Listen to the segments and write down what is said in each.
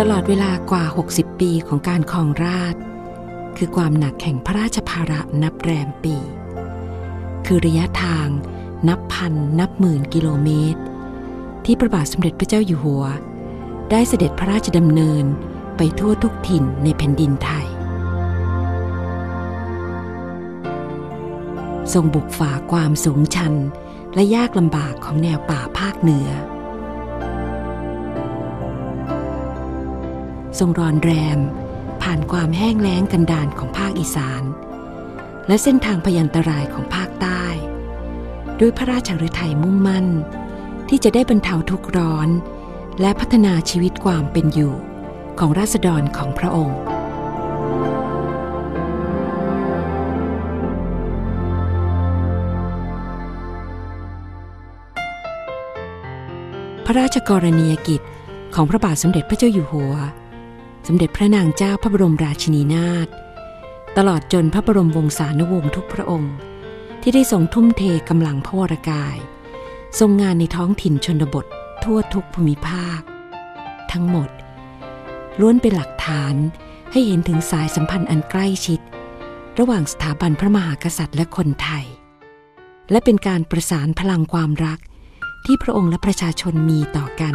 ตลอดเวลากว่า 60 ปีของการครองราช คือความหนักแห่งพระราชภาระนับแรมปี คือระยะทางนับพันนับหมื่นกิโลเมตร ที่พระบาทสมเด็จพระเจ้าอยู่หัว ได้เสด็จพระราชดำเนินไปทั่วทุกถิ่นในแผ่นดินไทย ทรงบุกฝ่าความสูงชันและยากลำบากของแนวป่าภาคเหนือ ทรงรอนแรม ผ่านความแห้งแล้งกันดานของภาคอีสาน และเส้นทางพยันตรายของภาคใต้ ด้วยพระราชฤทัยมุ่งมั่น ที่จะได้บรรเทาทุกข์ร้อน และพัฒนาชีวิตความเป็นอยู่ของราษฎรของพระองค์พระราชกรณียกิจของพระบาทสมเด็จพระเจ้าอยู่หัว สมเด็จพระนางเจ้าพระบรมราชินีนาถตลอดจนพระบรมวงศานุวงศ์ทุกพระองค์ ที่ได้ทรงทุ่มเทกำลังพระวรกาย ทรงงานในท้องถิ่นชนบททั่วทุกภูมิภาค ทั้งหมด ล้วนเป็นหลักฐานให้เห็นถึงสายสัมพันธ์อันใกล้ชิด ระหว่างสถาบันพระมหากษัตริย์และคนไทย และเป็นการประสานพลังความรักที่พระองค์และประชาชนมีต่อกัน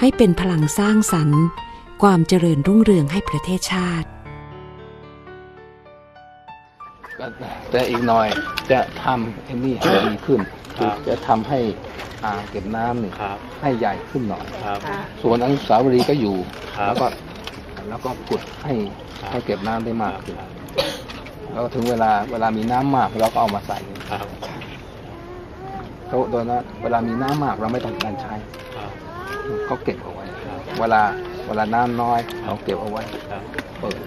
ให้เป็นพลังสร้างสรรค์ ความเจริญรุ่งเรืองให้ประเทศชาติ แต่อีกหน่อยจะทำไอ้นี่ให้ดีขึ้นครับจะทำให้อ่างเก็บน้ำนี่ครับให้ใหญ่ขึ้นหน่อยครับส่วนอนุสาวรีย์ก็อยู่ครับแล้วก็แล้วก็ขุดให้ครับให้เก็บน้ำได้มากขึ้นแล้วถึงเวลาเวลามีน้ำมากเราก็เอามาใส่ครับโดยโดยนั้นเวลามีน้ำมากเราไม่ต้องการใช้ครับก็เก็บเอาไว้ครับเวลา เวลาน้ำน้อยเราเก็บเอาไว้เปิด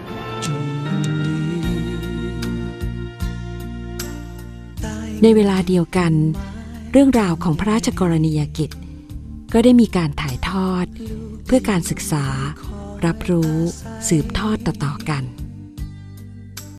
ในเวลาเดียวกัน เรื่องราวของพระราชกรณียกิจ ก็ได้มีการถ่ายทอด เพื่อการศึกษา รับรู้ สืบทอดต่อๆกัน